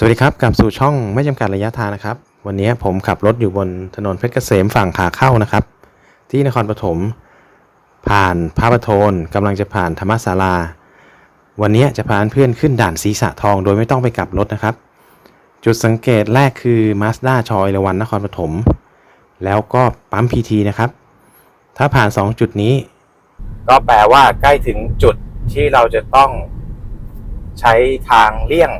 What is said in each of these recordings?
สวัสดีครับกลับสู่ช่องไม่จำกัดระยะทางนะครับ วันนี้ผมขับรถอยู่บนถนนเพชรเกษมฝั่งขาเข้านะครับ ที่นครปฐมผ่านพระประโทนกำลังจะผ่านธรรมศาลา วันนี้จะพาเพื่อนขึ้นด่านศีรษะทองโดยไม่ต้องไปกลับรถนะครับ จุดสังเกตแรกคือ Mazda ชอยละวันนครปฐมแล้วก็ปั๊มพีทีนะครับ ถ้าผ่าน 2 จุดนี้ ก็แปลว่าใกล้ถึงจุดที่เราจะต้องใช้ทางเลี่ยง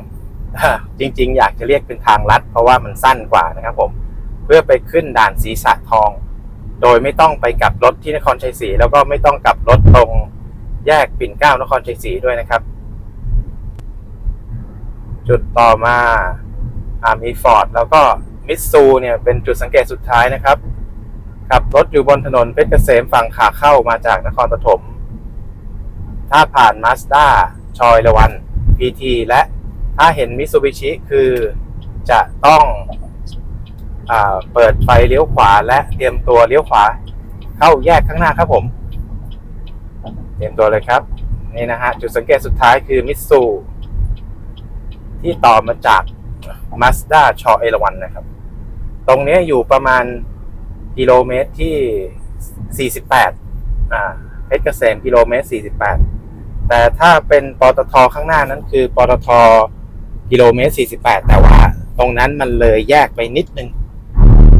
จริง ๆ อยากจะเรียกเป็นทางลัด เพราะว่ามันสั้นกว่านะครับผม เพื่อไปขึ้นด่านศีรษะทอง โดยไม่ต้องไปกลับรถที่นครชัยศรีแล้วก็ไม่ต้องกลับรถตรงแยกปิ่นเกล้านครชัยศรีด้วยนะครับ จุดต่อมาอ่ามีฟอร์ดแล้วก็มิตซูเนี่ยเป็นจุดสังเกตสุดท้ายนะครับขับรถอยู่บนถนนเพชรเกษมฝั่งขาเข้ามาจากนครปฐมถ้าผ่านมาสด้าชอยละวัน PT และ ถ้าเห็นมิซูบิชิคือจะต้องอเปิดไฟเลี้ยวขวาและเตรียมตัวเลี้ยวขวา เข้าแยกข้างหน้าครับผม เตรียมตัวเลยครับ นี่นะฮะ จุดสังเกตสุดท้ายคือมิซูที่ต่อมาจาก Mazda ชอเอราวันนะครับ ตรงนี้อยู่ประมาณกิโลเมตรที่ 48อ่าเพชรเกษมกิโลเมตร 48 แต่ถ้าเป็นปตทข้างหน้านั้นคือปตท กิโลเมตร 48 แต่ว่า ตรงนั้นมันเลยแยกไปนิดนึง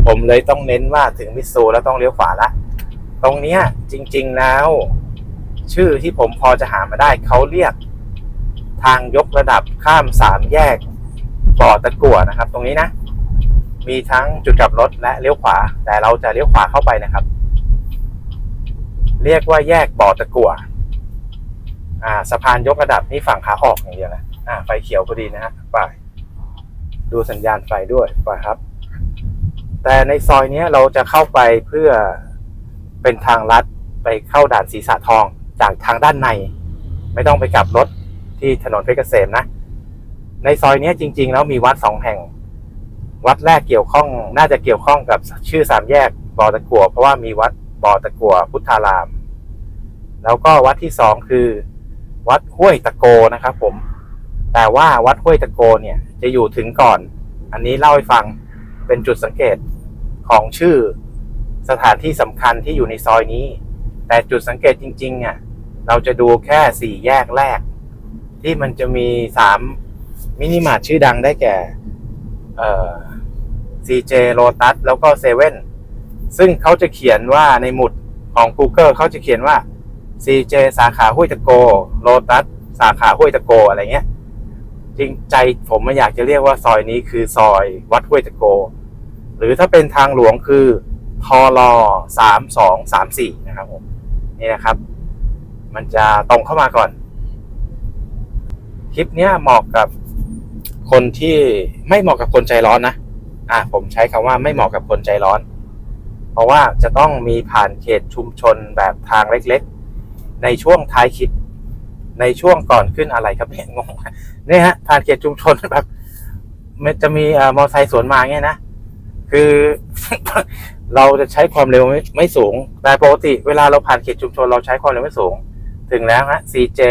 ผมเลยต้องเน้นว่าถึงมิตซูแล้วต้องเลี้ยวขวาละตรงเนี้ยจริง ๆแล้ว ชื่อที่ผมพอจะหามาได้เขาเรียกทางยกระดับข้ามสามแยกบ่อตะกั่วนะครับ ตรงนี้นะ มีทั้งจุดกลับรถและเลี้ยวขวา แต่เราจะเลี้ยวขวาเข้าไปนะครับ เรียกว่าแยกบ่อตะกั่วอ่าสะพานยกระดับนี่ฝั่งขาออกอย่างเดียวนะ อ่าไฟเขียวพอดีนะฮะไปดูสัญญาณไฟด้วยไปครับ แต่ในซอยเนี้ยเราจะเข้าไปเพื่อเป็นทางลัดไปเข้าด่านศีรษะทองจากทางด้านใน ไม่ต้องไปกลับรถที่ถนนเพชรเกษมนะ ในซอยเนี้ยจริง ๆ แล้วมีวัดสองแห่ง วัดแรกเกี่ยวข้องน่าจะเกี่ยวข้องกับชื่อสามแยกบ่อตะกัวเพราะว่ามีวัดบ่อตะกัวพุทธาราม แล้วก็วัดที่สองคือ วัดห้วยตะโกนะครับผม แต่ว่าวัดห้วยตะโกเนี่ยจะอยู่ถึงก่อน อันนี้เล่าให้ฟังเป็นจุดสังเกตของชื่อสถานที่สำคัญที่อยู่ในซอยนี้ แต่จุดสังเกตจริงๆอะเราจะดูแค่สี่แยกแรก ที่มันจะมีสามมินิมาร์ทชื่อดังได้แก่เอ่อ CJ Lotus แล้วก็เซเว่นซึ่งเขาจะเขียนว่าในหมุดของ Google เขาจะเขียนว่า CJ สาขาห้วยตะโก Lotus สาขาห้วยตะโกอะไรเงี้ย จริงใจผมไม่อยากจะเรียกว่าซอยนี้คือซอยวัดห้วยตะโก หรือถ้าเป็นทางหลวงคือทอลอสามสองสามสี่นะครับผมนี่นะครับ มันจะตรงเข้ามาก่อน คลิปนี้เหมาะกับคนที่ไม่เหมาะกับคนใจร้อนนะอะผมใช้คำว่าไม่เหมาะกับคนใจร้อน เพราะว่าจะต้องมีผ่านเขตชุมชนแบบทางเล็กๆ ในช่วงท้ายคลิป ในช่วงก่อนขึ้นอะไรครับเนี่ยงงเนี่ยฮะผ่านเขตชุมชนแบบมันจะมีอ่อมอเตอร์ไซค์สวนมาเงี้ยนะคือ เราจะใช้ความเร็วไม่ไม่สูงแต่ปกติเวลาเราผ่านเขตชุมชนเราใช้ความเร็วไม่สูง ถึงแล้วฮะ CJ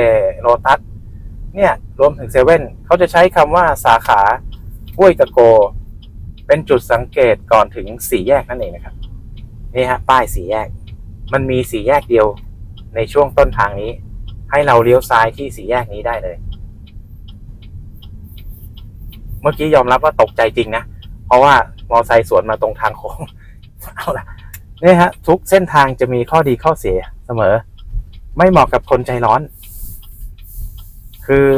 Lotus เนี่ยรวมถึงเซเว่นเขาจะใช้คำว่าสาขาห้วยตะโก เป็นจุดสังเกตก่อนถึงสี่แยกนั่นเองนะครับนี่ฮะป้ายสี่แยก มันมีสี่แยกเดียวในช่วงต้นทางนี้ ให้เราเลี้ยวซ้ายที่สี่แยกนี้ได้เลย เมื่อกี้ยอมรับว่าตกใจจริงนะ เพราะว่ามอไซค์สวนมาตรงทางโค้งเอาละนี่ฮะ ทุกเส้นทางจะมีข้อดีข้อเสียเสมอ ไม่เหมาะกับคนใจร้อน คือ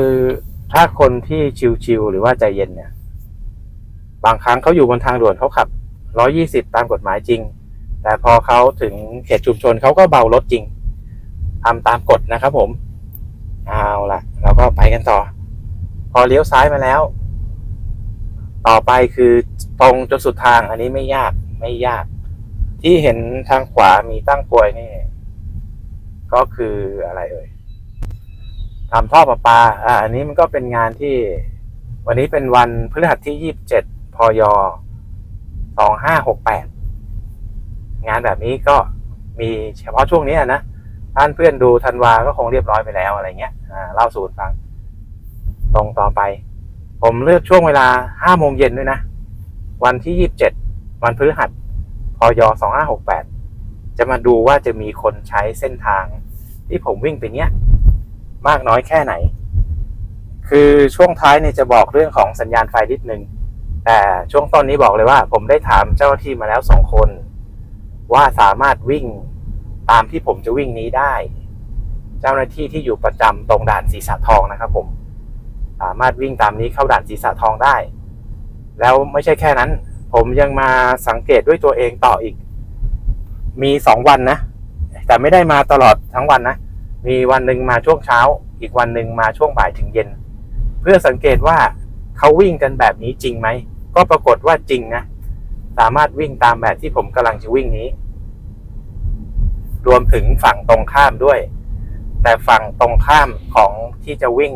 ถ้าคนที่ชิวๆหรือว่าใจเย็นเนี่ย บางครั้งเขาอยู่บนทางด่วนเขาขับ120ตามกฎหมายจริง แต่พอเขาถึงเขตชุมชนเขาก็เบารถจริงทำตามกฎนะครับผม เอาละเราก็ไปกันต่อ พอเลี้ยวซ้ายมาแล้ว ต่อไปคือตรงจนสุดทางอันนี้ไม่ยากไม่ยาก ที่เห็นทางขวามีตั้งกลวยนี่ ก็คืออะไรเอ่ยทำท่อประปา อ่า อันนี้มันก็เป็นงานที่ วันนี้เป็นวันพฤหัสที่ยี่สิบเจ็ดพยสองห้าหกแปดงานแบบนี้ก็มีเฉพาะช่วงนี้นะ ท่านเพื่อนดูธันวาก็คงเรียบร้อยไปแล้วอะไรเงี้ยอ่าเล่าสู่กันฟัง ตรงต่อไป ผมเลือกช่วงเวลาห้าโมงเย็นด้วยนะ วันที่ยี่สิบเจ็ดวันพฤหัสพยสองห้าหกแปดจะมาดูว่าจะมีคนใช้เส้นทาง ที่ผมวิ่งไปเนี้ยมากน้อยแค่ไหน คือช่วงท้ายเนี่ยจะบอกเรื่องของสัญญาณไฟนิดนึง แต่ช่วงต้นนี้บอกเลยว่า ผมได้ถามเจ้าหน้าที่มาแล้วสองคน ว่าสามารถวิ่ง ตามที่ผมจะวิ่งนี้ได้ เจ้าหน้าที่ที่อยู่ประจำตรงด่านสีสาทองนะครับผมสามารถวิ่งตามนี้เข้าด่านสีสาทองได้ แล้วไม่ใช่แค่นั้น ผมยังมาสังเกตด้วยตัวเองต่ออีก มีสองวันนะ แต่ไม่ได้มาตลอดทั้งวันนะ มีวันหนึ่งมาช่วงเช้า อีกวันหนึ่งมาช่วงบ่ายถึงเย็น เพื่อสังเกตว่าเขาวิ่งกันแบบนี้จริงไหม ก็ปรากฏว่าจริงนะ สามารถวิ่งตามแบบที่ผมกำลังจะวิ่งนี้ รวมถึงฝั่งตรงข้ามด้วย แต่ฝั่งตรงข้ามของที่จะวิ่ง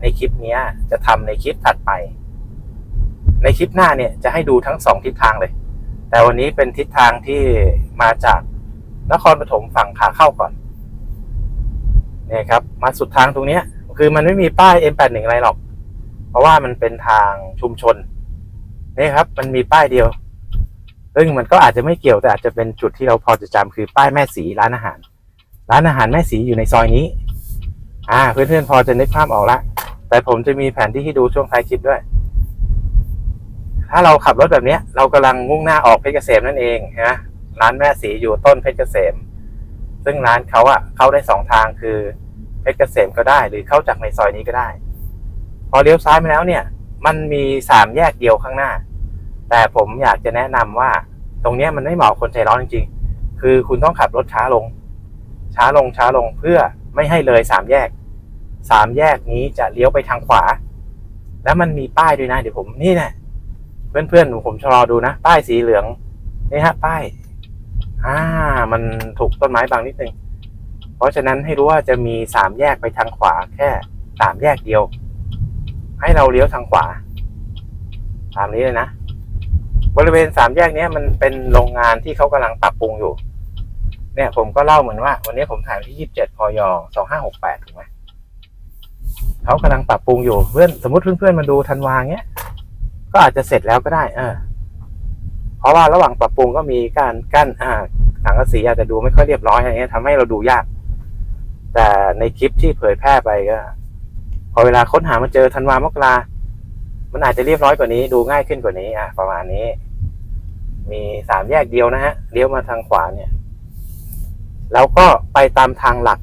ในคลิปนี้จะทำในคลิปถัดไป ในคลิปหน้าเนี่ยจะให้ดูทั้งสองทิศทางเลย แต่วันนี้เป็นทิศทางที่มาจากนครปฐมฝั่งขาเข้าก่อนเนี่ยครับ มาสุดทางตรงนี้คือมันไม่มีป้าย M81 อะไรหรอก เพราะว่ามันเป็นทางชุมชนนี่ครับ มันมีป้ายเดียว ซึ่งมันก็อาจจะไม่เกี่ยวแต่อาจจะเป็นจุดที่เราพอจะจำคือป้ายแม่สีร้านอาหาร ร้านอาหารแม่สีอยู่ในซอยนี้ อ่า เพื่อนๆพอจะนึกภาพออกละ แต่ผมจะมีแผนที่ให้ดูช่วงท้ายคลิปด้วย ถ้าเราขับรถแบบเนี้ยเรากำลังมุ่งหน้าออกเพชรเกษมนั่นเองนะร้านแม่สีอยู่ต้นเพชรเกษม ซึ่งร้านเขาอะเข้าได้สองทางคือเพชรเกษมก็ได้ หรือเข้าจากในซอยนี้ก็ได้ พอเลี้ยวซ้ายมาแล้วเนี่ย มันมีสามแยกเดียวข้างหน้า แต่ผมอยากจะแนะนำว่า ตรงนี้มันไม่เหมาะคนใจร้อนจริง ๆ คือคุณต้องขับรถช้าลง ช้าลงช้าลงเพื่อไม่ให้เลยสามแยกสามแยกนี้จะเลี้ยวไปทางขวา แล้วมันมีป้ายด้วยนะเดี๋ยวผมนี่นะเพื่อนๆหนูผมชะลอดูนะ ป้ายสีเหลืองนี่ฮะ ป้ายอ่ามันถูกต้นไม้บางนิดนึงเพราะฉะนั้นให้รู้ว่าจะมีสามแยกไปทางขวาแค่สามแยกเดียว ให้เราเลี้ยวทางขวา ตามนี้เลยนะ บริเวณสามแยกเนี้ยมันเป็นโรงงานที่เขากำลังปรับปรุงอยู่ เนี่ย ผมก็เล่าเหมือนว่า วันนี้ผมถ่ายที่ยี่สิบเจ็ดพยสองห้าหกแปดถูกไหมเขากำลังปรับปรุงอยู่เพื่อนสมมติเพื่อนๆมาดูธันวาเงี้ยก็อาจจะเสร็จแล้วก็ได้ เออ เพราะว่าระหว่างปรับปรุงก็มีการกั้นอ่าสังกะสีอาจจะดูไม่ค่อยเรียบร้อยอะไรเงี้ยทำให้เราดูยาก แต่ในคลิปที่เผยแพร่ไปก็พอเวลาค้นหามาเจอธันวามกรา มันอาจจะเรียบร้อยกว่านี้ ดูง่ายขึ้นกว่านี้อะประมาณนี้ มีสามแยกเดียวนะฮะเลี้ยวมาทางขวาเนี่ย แล้วก็ไปตามทางหลัก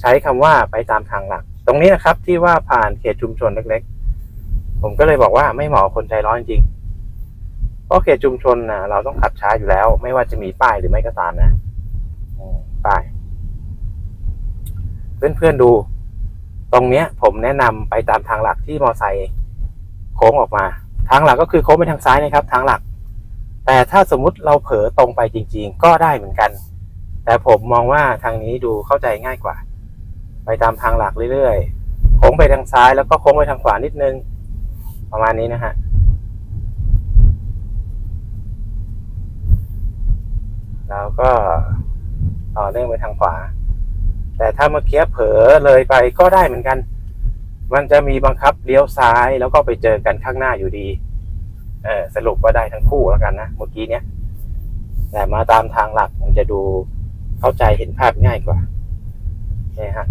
ใช้คำว่าไปตามทางหลัก ตรงนี้นะครับ ที่ว่าผ่านเขตชุมชนเล็ก ๆ ผมก็เลยบอกว่าไม่เหมาะคนใจร้อนจริงเพราะเขตชุมชนนะเราต้องขับช้าอยู่แล้ว ไม่ว่าจะมีป้ายหรือไม่ก็ตามนะป้ายเพื่อนๆดู ตรงเนี้ย ผมแนะนำไปตามทางหลักที่มอไซค์ โค้งออกมา ทางหลักก็คือโค้งไปทางซ้ายนะครับ ทางหลัก แต่ถ้าสมมุติเราเผลอตรงไปจริง ๆ ก็ได้เหมือนกัน แต่ผมมองว่าทางนี้ดูเข้าใจง่ายกว่า ไปตามทางหลักเรื่อยๆ โค้งไปทางซ้ายแล้วก็โค้งไปทางขวานิดนึง ประมาณนี้นะฮะแล้วก็ต่อเนื่องไปทางขวา แต่ถ้าเมื่อกี้เผลอเลยไปก็ได้เหมือนกัน มันจะมีบังคับเลี้ยวซ้ายแล้วก็ไปเจอกันข้างหน้าอยู่ดี เออสรุปว่าได้ทั้งคู่แล้วกันนะเมื่อกี้เนี้ยแต่มาตามทางหลักมันจะดูเข้าใจเห็นภาพง่ายกว่าเนี่ยฮะ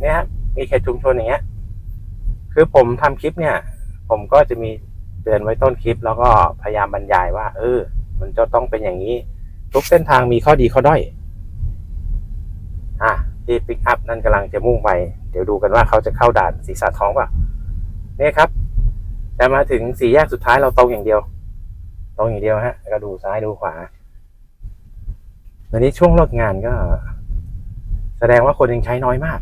เนี่ยฮะมีเขตชุมชนอย่างเงี้ย คือผมทำคลิปเนี่ย ผมก็จะมีเตือนไว้ต้นคลิป แล้วก็พยายามบรรยายว่า เออ มันจะต้องเป็นอย่างนี้ ทุกเส้นทางมีข้อดีข้อด้อย ที่ปิกอัพนั่นกำลังจะมุ่งไป เดี๋ยวดูกันว่าเขาจะเข้าด่านศีรษะท้องป่ะเนี่ยครับแต่มาถึงสี่แยกสุดท้ายเราตรงอย่างเดียว ตรงอย่างเดียวฮะก็ดูซ้ายดูขวาวันนี้ช่วงเลิกงานก็ แสดงว่าคนยังใช้น้อยมาก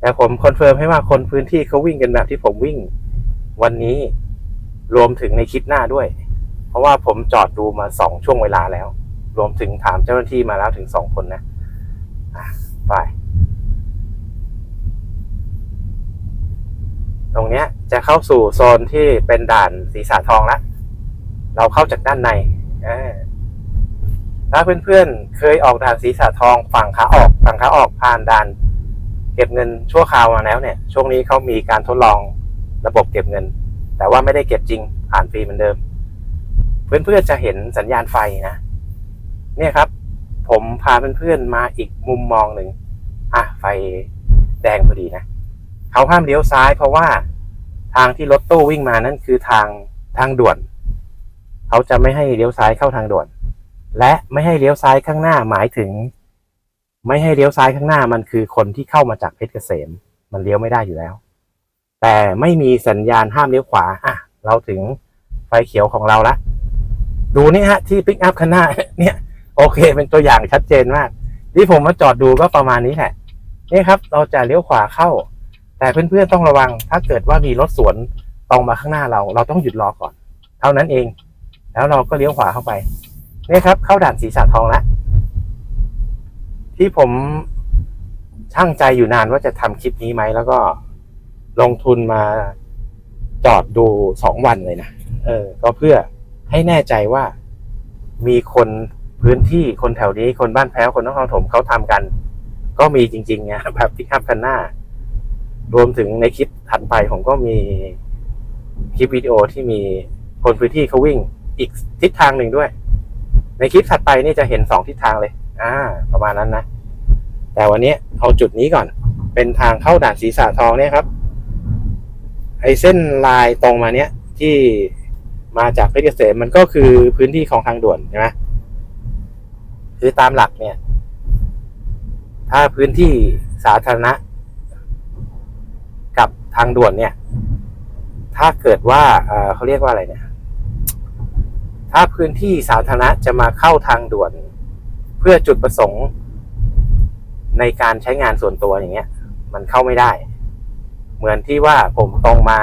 แต่ผมคอนเฟิร์มให้ว่าคนพื้นที่เขาวิ่งกันแบบที่ผมวิ่ง วันนี้รวมถึงในคลิปหน้าด้วย เพราะว่าผมจอดดูมาสองช่วงเวลาแล้ว รวมถึงถามเจ้าหน้าที่มาแล้วถึงสองคนนะ ไป ตรงเนี้ยจะเข้าสู่โซนที่เป็นด่านศีรษะทองแล้วเราเข้าจากด้านในถ้าเพื่อนๆ เคยออกด่านศีรษะทองฝั่งขาออกฝั่งขาออกผ่านด่าน เก็บเงินชั่วคราวมาแล้วเนี่ย ช่วงนี้เขามีการทดลองระบบเก็บเงิน แต่ว่าไม่ได้เก็บจริงผ่านฟรีเหมือนเดิม เพื่อนๆจะเห็นสัญญาณไฟนะเนี่ยครับ ผมพาเพื่อนๆมาอีกมุมมองหนึ่งอะไฟแดงพอดีนะเขาห้ามเลี้ยวซ้ายเพราะว่าทางที่รถตู้วิ่งมานั่นคือทางทางด่วน เขาจะไม่ให้เลี้ยวซ้ายเข้าทางด่วน และไม่ให้เลี้ยวซ้ายข้างหน้าหมายถึง ไม่ให้เลี้ยวซ้ายข้างหน้ามันคือคนที่เข้ามาจากเพชรเกษม มันเลี้ยวไม่ได้อยู่แล้ว แต่ไม่มีสัญญาณห้ามเลี้ยวขวาอะเราถึงไฟเขียวของเราละดูนี่ฮะที่ปิกอัพคันหน้าเนี่ย โอเค เป็นตัวอย่างชัดเจนมาก ที่ผมมาจอดดูก็ประมาณนี้แหละนี่ครับ เราจะเลี้ยวขวาเข้า แต่เพื่อนๆต้องระวัง ถ้าเกิดว่ามีรถสวนตรงมาข้างหน้าเรา เราต้องหยุดรอก่อน เท่านั้นเอง แล้วเราก็เลี้ยวขวาเข้าไปนี่ครับ เข้าด่านสีสาทองแล้วที่ผมช่างใจอยู่นานว่าจะทำคลิปนี้ไหมแล้วก็ลงทุนมาจอดดูสองวันเลยนะ เออ ก็เพื่อให้แน่ใจว่ามีคน พื้นที่คนแถวนี้คนบ้านแพ้วคนนครปฐมเขาทำกัน ก็มีจริงๆไงแบบพิกอัพคันหน้า รวมถึงในคลิปถัดไปผมก็มีคลิปวิดีโอที่มีคนพื้นที่เขาวิ่งอีกทิศทางหนึ่งด้วย ในคลิปถัดไปนี่จะเห็นสองทิศทางเลย อ่า ประมาณนั้นนะ แต่วันนี้เอาจุดนี้ก่อน เป็นทางเข้าด่านศีรษะทองเนี่ยครับ ไอ้เส้นลายตรงมาเนี้ยที่มาจากเพชรเกษมมันก็คือพื้นที่ของทางด่วนใช่ไหม คือตามหลักเนี่ย ถ้าพื้นที่สาธารณะ กับทางด่วนเนี่ย ถ้าเกิดว่าเเขาเรียกว่าอะไรเนี่ย ถ้าพื้นที่สาธารณะจะมาเข้าทางด่วน เพื่อจุดประสงค์ในการใช้งานส่วนตัวอย่างเงี้ย มันเข้าไม่ได้ เหมือนที่ว่าผมตรงมา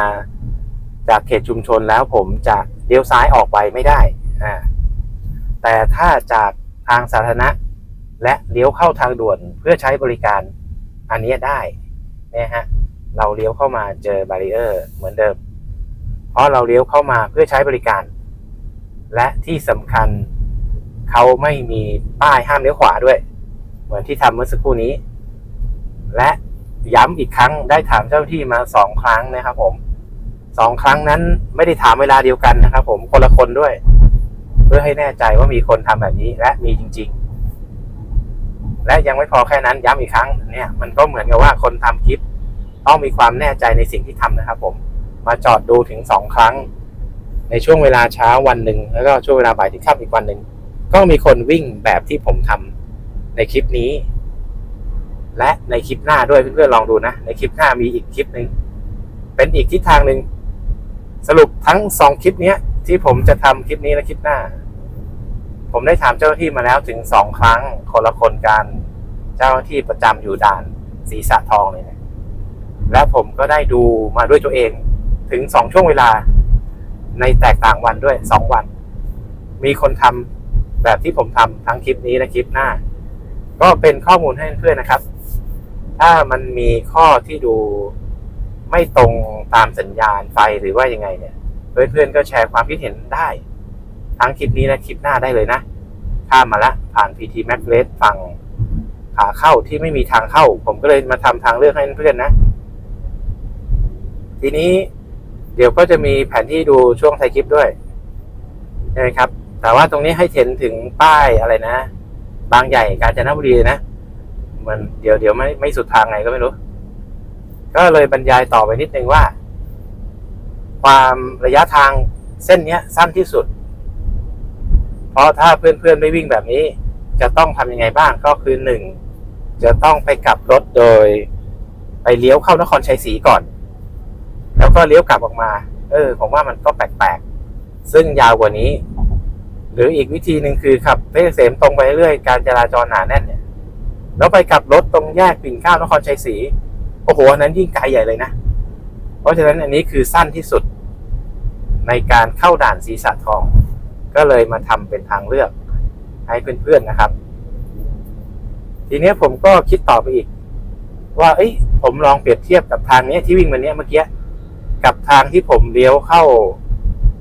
จากเขตชุมชนแล้วผมจะเลี้ยวซ้ายออกไปไม่ได้อ่าแต่ถ้าจาก ทางสาธารณะ และเลี้ยวเข้าทางด่วนเพื่อใช้บริการ อันนี้ได้เนี่ยฮะเราเลี้ยวเข้ามาเจอบารีเออร์เหมือนเดิม เพราะเราเลี้ยวเข้ามาเพื่อใช้บริการ และที่สำคัญเขาไม่มีป้ายห้ามเลี้ยวขวาด้วย เหมือนที่ทำเมื่อสักครู่นี้ และย้ำอีกครั้งได้ถามเจ้าที่มาสองครั้งนะครับผมสองครั้งนั้นไม่ได้ถามเวลาเดียวกันนะครับผมคนละคนด้วย เพื่อให้แน่ใจว่ามีคนทำแบบนี้และมีจริง ๆ และยังไม่พอแค่นั้นย้ำอีกครั้งเนี่ยมันก็เหมือนกับว่าคนทำคลิปต้องมีความแน่ใจในสิ่งที่ทำนะครับ ผมมาจอดดูถึงสองครั้ง ในช่วงเวลาเช้าวันหนึ่งแล้วก็ช่วงเวลาบ่ายถึงค่ำอีกวันหนึ่งก็มีคนวิ่งแบบที่ผมทำในคลิปนี้ และในคลิปหน้าด้วยเพื่อนๆลองดูนะ ในคลิปหน้ามีอีกคลิปหนึ่งเป็นอีกทิศทางหนึ่งสรุปทั้งสองคลิปเนี้ย ที่ผมจะทำคลิปนี้และคลิปหน้า ผมได้ถามเจ้าหน้าที่มาแล้วถึงสองครั้งคนละคนกันเจ้าหน้าที่ประจำอยู่ด่านศีรษะทองเลยนะและผมก็ได้ดูมาด้วยตัวเองถึงสองช่วงเวลา ในแตกต่างวันด้วยสองวัน มีคนทำแบบที่ผมทำทั้งคลิปนี้และคลิปหน้า ก็เป็นข้อมูลให้เพื่อนนะครับ ถ้ามันมีข้อที่ดูไม่ตรงตามสัญญาณไฟหรือว่ายังไงเนี่ย เพื่อนๆก็แชร์ความคิดเห็นได้ ทั้งคลิปนี้และคลิปหน้าได้เลยนะ ข้ามมาละผ่าน PT Mac r e d ฝั่งขาเข้าที่ไม่มีทางเข้า ผมก็เลยมาทำทางเลือกให้เพื่อนนะ ทีนี้เดี๋ยวก็จะมีแผนที่ดูช่วงไทยคลิปด้วยใช่ไหมครับ แต่ว่าตรงนี้ให้เห็นถึงป้ายอะไรนะ บางใหญ่กาญจนบุรีนะ มันเดี๋ยวเดี๋ยวไม่ไม่สุดทางไงก็ไม่รู้ ก็เลยบรรยายต่อไปนิดนึงว่า ความระยะทางเส้นนี้สั้นที่สุด เพราะถ้าเพื่อนๆไม่วิ่งแบบนี้ จะต้องทำยังไงบ้างก็คือหนึ่งจะต้องไปกลับรถโดย ไปเลี้ยวเข้านครชัยศรีก่อน แล้วก็เลี้ยวกลับออกมา เออ ผมว่ามันก็แปลกๆ ซึ่งยาวกว่านี้ หรืออีกวิธีหนึ่งคือขับเพชรเกษมตรงไปเรื่อยการจราจรหนาแน่นเนี่ยแล้วไปกลับรถตรงแยกปิ่นเกล้าวนครชัยศรีโอ้โหอันนั้นยิ่งไกลใหญ่เลยนะ เพราะฉะนั้นอันนี้คือสั้นที่สุดในการเข้าด่านศีรษะทอง ก็เลยมาทำเป็นทางเลือกให้เพื่อนๆนะครับ ทีนี้ผมก็คิดต่อไปอีก ว่าเอ้ยผมลองเปรียบเทียบกับทางนี้ที่วิ่งมาเนี้ยเมื่อกี้กับทางที่ผมเลี้ยวเข้า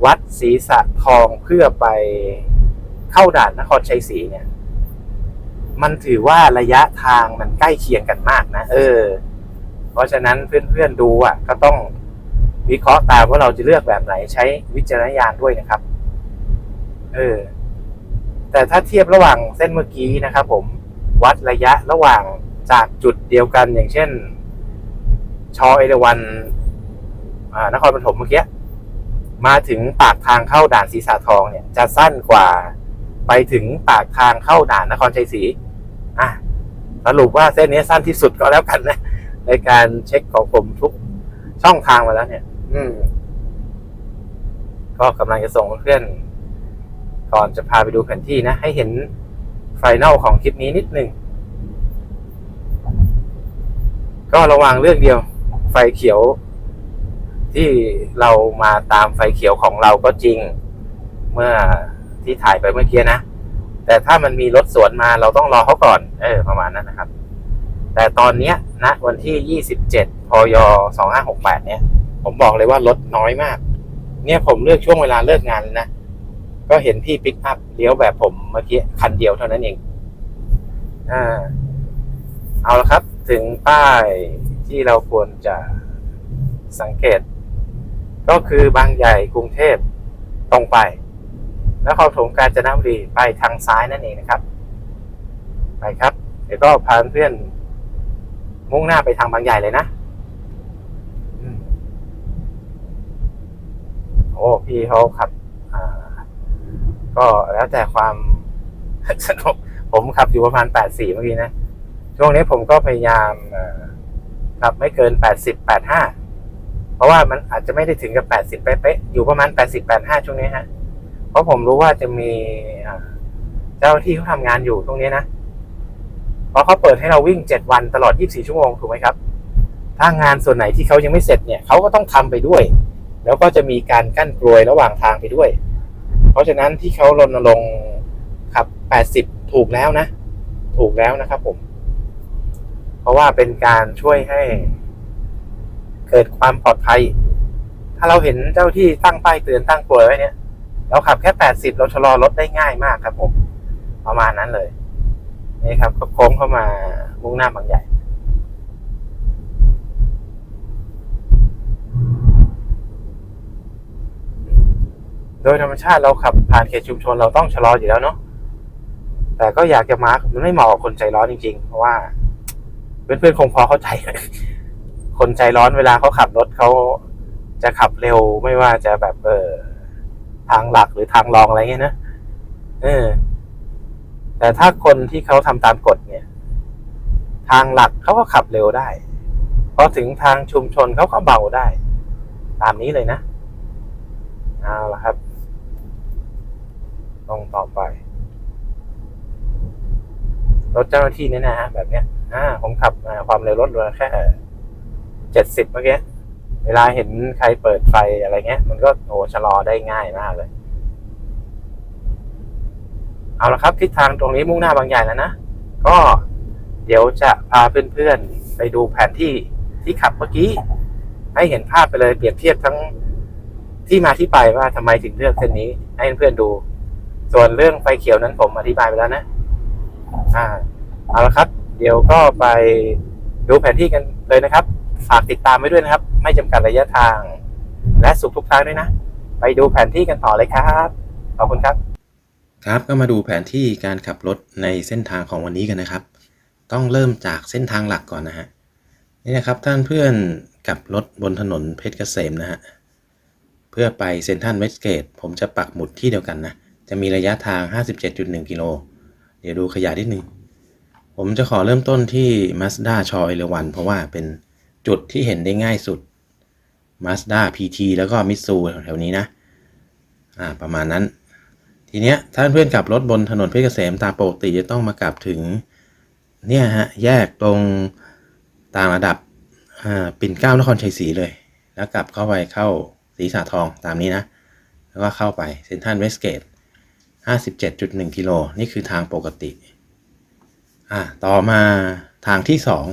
วัดศรีสะทองเพื่อไปเข้าด่านนครชัยศรีเนี่ย มันถือว่าระยะทางมันใกล้เคียงกันมากนะ เออ เพราะฉะนั้นเพื่อนๆดูอะ ก็ต้อง วิเคราะห์ตามว่าเราจะเลือกแบบไหนใช้วิจารณญาณด้วยนะครับ เออ แต่ถ้าเทียบระหว่างเส้นเมื่อกี้นะครับผมวัดระยะระหว่างจากจุดเดียวกันอย่างเช่น ชอเอราวันอ่านครปฐมเมื่อกี้มาถึงปากทางเข้าด่านศรีสาทองเนี่ย จะสั้นกว่าไปถึงปากทางเข้าด่านนครชัยศรีอะสรุปว่าเส้นนี้สั้นที่สุดก็แล้วกันนะ ในการเช็คของผมทุกช่องทางมาแล้วเนี่ย อืมก็กำลังจะส่งเพื่อนก่อนจะพาไปดูแผนที่นะ ให้เห็นไฟนอลของคลิปนี้นิดหนึ่งก็ระวังเรื่องเดียว ไฟเขียว ที่เรามาตามไฟเขียวของเราก็จริง เมื่อที่ถ่ายไปเมื่อกี้นะ แต่ถ้ามันมีรถสวนมาเราต้องรอเขาก่อน เออ ประมาณนั้นนะครับ แต่ตอนเนี้ยณวันที่27พย2568เนี่ย ผมบอกเลยว่ารถน้อยมาก เนี่ยผมเลือกช่วงเวลาเลิกงานนะ ก็เห็นพี่ปิกอัพเลี้ยวแบบผมเมื่อกี้คันเดียวเท่านั้นเอง อ่า เอาละครับ ถึงป้ายที่เราควรจะสังเกต ก็คือบางใหญ่กรุงเทพตรงไปแล้วเข้าถมกาญจนบุรีไปทางซ้ายนั่นเองนะครับ ไปครับ เดี๋ยวก็พาเพื่อนมุ่งหน้าไปทางบางใหญ่เลยนะอืม โอ้พี่เขาขับอ่าก็แล้วแต่ความสนุกผมขับอยู่ประมาณ84เมื่อกี้นะ ช่วงนี้ผมก็พยายามขับไม่เกิน80 85เพราะว่ามันอาจจะไม่ได้ถึงกับ80เป๊ะๆอยู่ประมาณ80 85ช่วงนี้ฮะ เพราะผมรู้ว่าจะมีเจ้าหน้าที่เขาทำงานอยู่ตรงนี้นะเพราะเขาเปิดให้เราวิ่ง7วันตลอด24ชั่วโมงถูกไหมครับ ถ้างานส่วนไหนที่เขายังไม่เสร็จเนี่ยเขาก็ต้องทำไปด้วย แล้วก็จะมีการกั้นกลวยระหว่างทางไปด้วย เพราะฉะนั้นที่เขารณรงค์ขับ 80 ถูกแล้วนะ ถูกแล้วนะครับผม เพราะว่าเป็นการช่วยให้ เกิดความปลอดภัย ถ้าเราเห็นเจ้าที่ตั้งป้ายเตือนตั้งกลวยไว้เนี่ย เราขับแค่ 80 เราชะลอรถได้ง่ายมากครับผม ประมาณนั้นเลย นี่ครับก็โค้งเข้ามามุ่งหน้าบางใหญ่ โดยธรรมชาติเราขับผ่านเขตชุมชนเราต้องชะลออยู่แล้วเนาะแต่ก็อยากจะมาร์คมันไม่เหมาะกับคนใจร้อนจริง ๆ เพราะว่าเพื่อนๆคงพอเข้าใจ คนใจร้อนเวลาเขาขับรถเขาจะขับเร็วไม่ว่าจะแบบเออทางหลักหรือทางรองอะไรเงี้ยนะเออ แต่ถ้าคนที่เขาทำตามกฎเนี่ย ทางหลักเขาก็ขับเร็วได้พอถึงทางชุมชนเขาก็เบาได้ ตามนี้เลยนะเอาละครับ ตรงต่อไป รถเจ้าหน้าที่เนี่ยนะฮะแบบเนี้ยอ่าผมขับอ่าความเร็วรถเหลือแค่เจ็ดสิบเมื่อกี้เวลาเห็นใครเปิดไฟอะไรเงี้ย มันก็โอ้ชะลอได้ง่ายมากเลย เอาละครับทิศทางตรงนี้มุ่งหน้าบางใหญ่แล้วนะ ก็เดี๋ยวจะพาเพื่อนๆ ไปดูแผนที่ที่ขับเมื่อกี้ ให้เห็นภาพไปเลยเปรียบเทียบทั้งที่มาที่ไปว่าทำไมถึงเลือกเส้นนี้ ให้เพื่อนๆดู ส่วนเรื่องไฟเขียวนั้นผมอธิบายไปแล้วนะ อ่า เอาละครับ เดี๋ยวก็ไปดูแผนที่กันเลยนะครับ ฝากติดตามไว้ด้วยนะครับ ไม่จำกัดระยะทาง และสุขทุกทางด้วยนะ ไปดูแผนที่กันต่อเลยครับ ขอบคุณครับ ครับก็มาดูแผนที่การขับรถในเส้นทางของวันนี้กันนะครับ ต้องเริ่มจากเส้นทางหลักก่อนนะฮะ นี่นะครับท่านเพื่อนขับรถบนถนนเพชรเกษมนะฮะ เพื่อไปเซนทรัลเวสเกตผมจะปักหมุดที่เดียวกันนะ จะมีระยะทาง 57.1 กิโล เดี๋ยวดูขยายนิดนึง ผมจะขอเริ่มต้นที่ Mazda ชอเอราวันเพราะว่าเป็นจุดที่เห็นได้ง่ายสุด Mazda PT แล้วก็มิตซูแถวนี้นะ อ่า ประมาณนั้น ทีเนี้ยถ้าเพื่อนกลับรถบนถนนเพชรเกษมตามปกติจะต้องมากลับถึง เนี่ยฮะ แยกตรงต่างระดับ อ่า ปิ่นเกล้านครชัยศรีเลย แล้วกลับเข้าไปเข้าศรีสาทองตามนี้นะ แล้วก็เข้าไปเซนทรัลเวสเกต 57.1 กิโล นี่คือทางปกติ อ่า ต่อมาทางที่สอง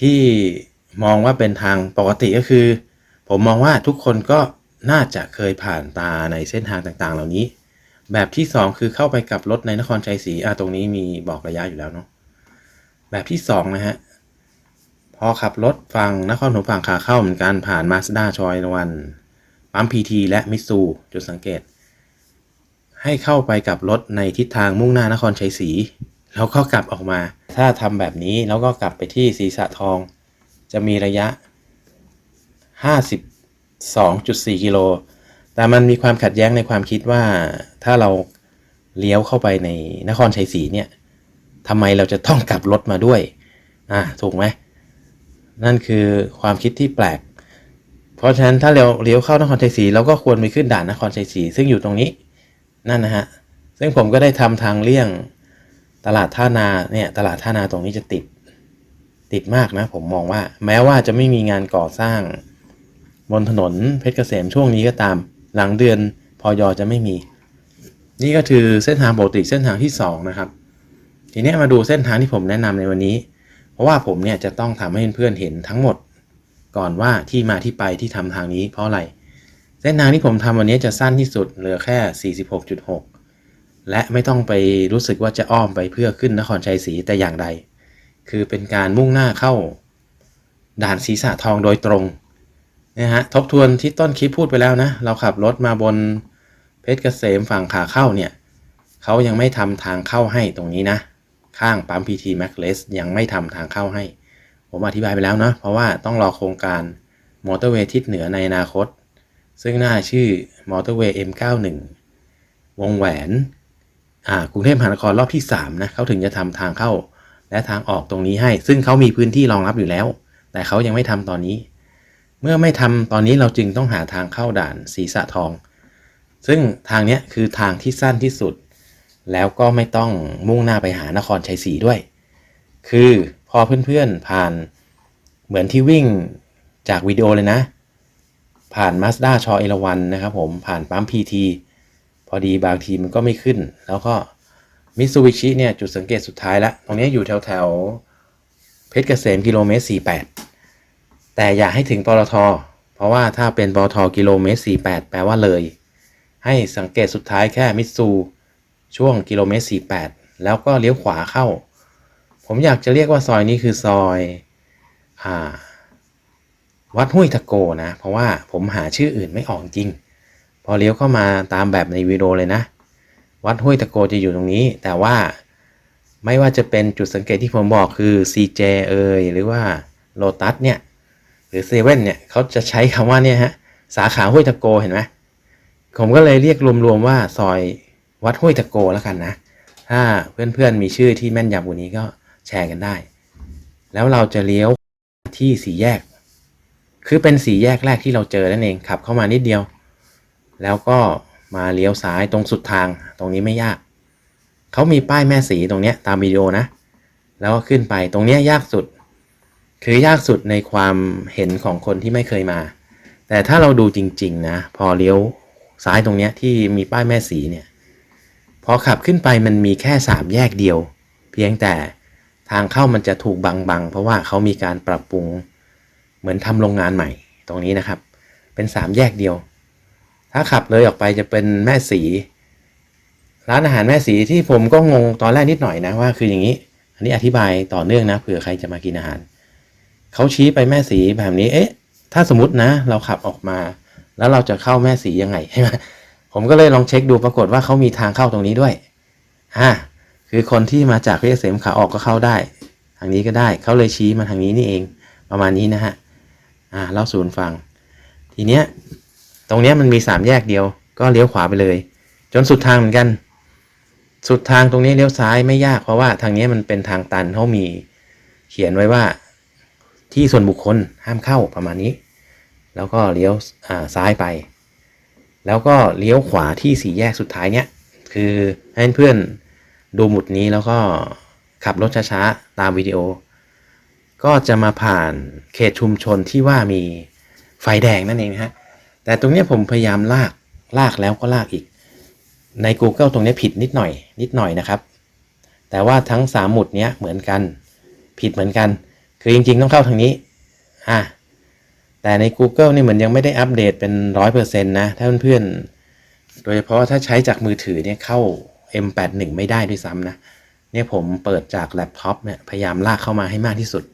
ที่มองว่าเป็นทางปกติก็คือ ผมมองว่าทุกคนก็น่าจะเคยผ่านตาในเส้นทางต่างๆ เหล่านี้ แบบที่สองคือเข้าไปกับรถในนครชัยศรีอ่าตรงนี้มีบอกระยะอยู่แล้วเนาะ แบบที่สองนะฮะ พอขับรถฝั่งนครปฐมฝั่งขาเข้าเหมือนกันผ่านมาสด้าชอยวัน ปั๊มพีทีและมิตซูจุดสังเกต ให้เข้าไปกับรถในทิศทางมุ่งหน้านครชัยศรีแล้วก็กลับออกมา ถ้าทำแบบนี้แล้วก็กลับไปที่ศรีสะทอง จะมีระยะ 52.4 กิโล แต่มันมีความขัดแย้งในความคิดว่าถ้าเราเลี้ยวเข้าไปในนครชัยศรีเนี่ยทำไมเราจะต้องกลับรถมาด้วย อ่า ถูกไหม นั่นคือความคิดที่แปลก เพราะฉะนั้นถ้าเราเลี้ยวเข้านครชัยศรีเราก็ควรไปขึ้นด่านนครชัยศรีซึ่งอยู่ตรงนี้ นั่นนะฮะ ซึ่งผมก็ได้ทำทางเลี่ยงตลาดท่านาเนี่ยตลาดท่านาตรงนี้จะติดติดมากนะ ผมมองว่า แม้ว่าจะไม่มีงานก่อสร้างบนถนนเพชรเกษมช่วงนี้ก็ตาม หลังเดือนพอยจะไม่มี นี่ก็คือเส้นทางปกติเส้นทางที่สองนะครับ ทีนี้มาดูเส้นทางที่ผมแนะนำในวันนี้ เพราะว่าผมเนี่ยจะต้องทำให้เพื่อนๆเห็นทั้งหมด ก่อนว่าที่มาที่ไปที่ทำทางนี้เพราะอะไร เส้นทางที่ผมทำวันนี้จะสั้นที่สุดเหลือแค่ 46.6 และไม่ต้องไปรู้สึกว่าจะอ้อมไปเพื่อขึ้นนครชัยศรีแต่อย่างใด คือเป็นการมุ่งหน้าเข้า ด่านศรีสะทองโดยตรงนะฮะทบทวนที่ต้นคลิปพูดไปแล้วนะ เราขับรถมาบนเพชรเกษมฝั่งขาเข้าเนี่ยเขายังไม่ทำทางเข้าให้ตรงนี้นะ ข้างปั๊มพีทีแมคเลสยังไม่ทำทางเข้าให้ ผมอธิบายไปแล้วเนาะเพราะว่าต้องรอโครงการมอเตอร์เวย์ทิศเหนือในอนาคต ซึ่งหน่าชื่อมอเตอร์เวย์ M91 วงแหวนอากรุงเทพมหานครรอบที่3นะเขาถึงจะทำทางเข้าและทางออกตรงนี้ให้ ซึ่งเขามีพื้นที่รองรับอยู่แล้ว แต่เขายังไม่ทำตอนนี้ เมื่อไม่ทำตอนนี้เราจึงต้องหาทางเข้าด่านศีสะทอง ซึ่งทางนี้คือทางที่สั้นที่สุด แล้วก็ไม่ต้องมุ่งหน้าไปหานครชัยศรีด้วย คือพอเพื่อนๆผ่านเหมือนที่วิ่งจากวิดีโอเลยนะ ผ่าน Mazda ชอเอราวันนะครับผมผ่านปั๊ม PT พอดีบางทีมันก็ไม่ขึ้น แล้วก็มิตซูบิชิเนี่ยจุดสังเกตสุดท้ายล้วตรงนี้อยู่แถวแถวเพชรเกษมกิโลเมตร 48 แต่อย่าให้ถึงปตทเพราะว่าถ้าเป็นปตทกิโลเมตร 48 แปลว่าเลย ให้สังเกตสุดท้ายแค่มิตซูช่วงกิโลเมตร 48 แล้วก็เลี้ยวขวาเข้า ผมอยากจะเรียกว่าซอยนี้คือซอย อ่า วัดห้วยตะโกนะ เพราะว่าผมหาชื่ออื่นไม่ออกจริง พอเลี้ยวเข้ามาตามแบบในวิดีโอเลยนะ วัดห้วยตะโกจะอยู่ตรงนี้ แต่ว่าไม่ว่าจะเป็นจุดสังเกตที่ผมบอกคือ CJ เอยหรือว่าโ o ตัสเนี่ยหรือเซเว่นเนี่ยเขาจะใช้คำว่าเนี่ยฮะสาขาห้วยตะโกเห็นไหมผมก็เลยเรียกรวมๆว่าซอยวัดห้วยตะโกแล้วกันนะ ถ้าเพื่อนๆมีชื่อที่แม่นยำกว่านี้ก็แชร์กันได้ แล้วเราจะเลี้ยวที่สี่แยก คือเป็นสี่แยกแรกที่เราเจอนั่นเองขับเข้ามานิดเดียว แล้วก็มาเลี้ยวซ้ายตรงสุดทางตรงนี้ไม่ยาก เขามีป้ายแม่สีตรงนี้ตามวิดีโอนะ แล้วก็ขึ้นไปตรงนี้ยากสุด คือยากสุดในความเห็นของคนที่ไม่เคยมา แต่ถ้าเราดูจริง ๆ นะ พอเลี้ยวซ้ายตรงนี้ที่มีป้ายแม่สีเนี่ย พอขับขึ้นไปมันมีแค่สามแยกเดียว เพียงแต่ทางเข้ามันจะถูกบังๆ เพราะว่าเขามีการปรับปรุง เหมือนทำโรงงานใหม่ตรงนี้นะครับ เป็นสามแยกเดียว ถ้าขับเลยออกไปจะเป็นแม่สี ร้านอาหารแม่สีที่ผมก็งงตอนแรกนิดหน่อยนะว่าคืออย่างนี้ อันนี้อธิบายต่อเนื่องนะเผื่อใครจะมากินอาหารเขาชี้ไปแม่สีแบบนี้ เอ๊ะ ถ้าสมมตินะ เราขับออกมา แล้วเราจะเข้าแม่สียังไงใช่ไหมผมก็เลยลองเช็คดูปรากฏว่าเขามีทางเข้าตรงนี้ด้วยอ่าคือคนที่มาจากเพชรเกษมขาออกก็เข้าได้ ทางนี้ก็ได้เขาเลยชี้มาทางนี้นี่เอง ประมาณนี้นะฮะ อ่าเล่าศูนย์ฟัง ทีเนี้ยตรงเนี้ยมันมีสามแยกเดียว ก็เลี้ยวขวาไปเลย จนสุดทางเหมือนกัน สุดทางตรงนี้เลี้ยวซ้ายไม่ยากเพราะว่าทางนี้มันเป็นทางตันเขามีเขียนไว้ว่าที่ส่วนบุคคลห้ามเข้าประมาณนี้ แล้วก็เลี้ยวอ่าซ้ายไป แล้วก็เลี้ยวขวาที่สี่แยกสุดท้ายเนี้ยคือให้เพื่อนดูหมุดนี้แล้วก็ขับรถช้าๆตามวิดีโอ ก็จะมาผ่านเขตชุมชนที่ว่ามีไฟแดงนั่นเองนะฮะ แต่ตรงนี้ผมพยายามลากลากแล้วก็ลากอีก ใน Google ตรงนี้ผิดนิดหน่อย นิดหน่อยนะครับ แต่ว่าทั้งสามหมุดเนี้ยเหมือนกัน ผิดเหมือนกัน คือจริงๆต้องเข้าทางนี้ อะ แต่ใน Google นี่เหมือนยังไม่ได้อัปเดตเป็นร้อยเปอร์เซ็นต์นะ ถ้าเพื่อนๆ โดยเฉพาะถ้าใช้จากมือถือเนี่ยเข้า M81 ไม่ได้ด้วยซ้ำนะ เนี่ยผมเปิดจากแล็ปท็อปเนี่ยพยายามลากเข้ามาให้มากที่สุด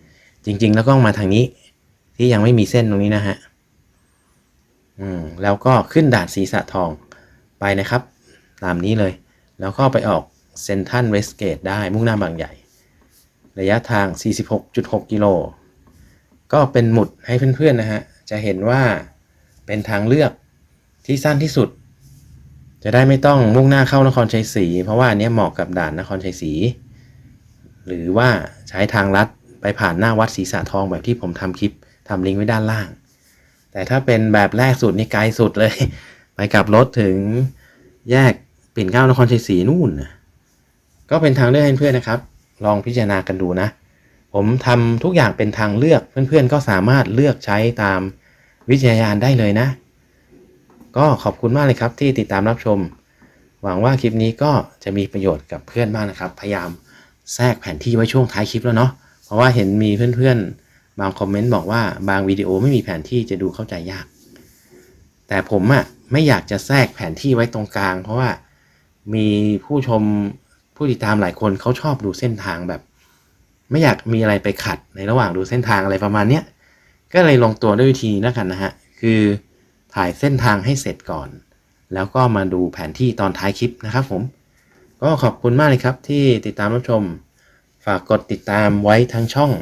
จริง ๆ แล้วก็มาทางนี้ ที่ยังไม่มีเส้นตรงนี้นะฮะอืมแล้วก็ขึ้นด่านศีรษะทองไปนะครับ ตามนี้เลย แล้วก็ไปออกเซนทันเวสเกตได้มุ่งหน้าบางใหญ่ ระยะทาง 46.6 กิโล ก็เป็นหมุดให้เพื่อน ๆ นะฮะ จะเห็นว่าเป็นทางเลือกที่สั้นที่สุด จะได้ไม่ต้องมุ่งหน้าเข้านครชัยศรีเพราะว่าอันนี้เหมาะกับด่านนครชัยศรีหรือว่าใช้ทางลัด ไปผ่านหน้าวัดศรีสะทองแบบที่ผมทำคลิปทำลิงก์ไว้ด้านล่าง แต่ถ้าเป็นแบบแรกสุดนี่ไกลสุดเลย ไปกลับรถถึงแยกปิ่นเกล้านครชัยศรีนู่นก็เป็นทางเลือกให้เพื่อนนะครับ ลองพิจารณากันดูนะ ผมทำทุกอย่างเป็นทางเลือกเพื่อนๆก็สามารถเลือกใช้ตามวิจารณญาณได้เลยนะ ก็ขอบคุณมากเลยครับที่ติดตามรับชม หวังว่าคลิปนี้ก็จะมีประโยชน์กับเพื่อนบ้างนะครับ พยายามแทรกแผนที่ไว้ช่วงท้ายคลิปแล้วเนาะ ราะว่าเห็นมีเพื่อนๆ บางคอมเมนต์บอกว่าบางวิดีโอไม่มีแผนที่จะดูเข้าใจยาก แต่ผมอะ่ะไม่อยากจะแทรกแผนที่ไว้ตรงกลาง เพราะว่ามีผู้ชมผู้ติดตามหลายคนเขาชอบดูเส้นทางแบบ ไม่อยากมีอะไรไปขัดในระหว่างดูเส้นทางอะไรประมาณเนี้ยก็เลยลงตัวด้วยวิธีนี้แล้วกันนะฮะคือถ่ายเส้นทางให้เสร็จก่อน แล้วก็มาดูแผนที่ตอนท้ายคลิปนะครับผม ก็ขอบคุณมากเลยครับที่ติดตามรับชม ฝากกดติดตามไว้ทั้งช่อง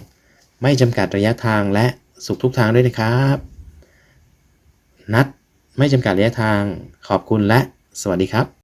ไม่จำกัดระยะทางและสุขทุกทางด้วยนะครับ นัดไม่จำกัดระยะทางขอบคุณและสวัสดีครับ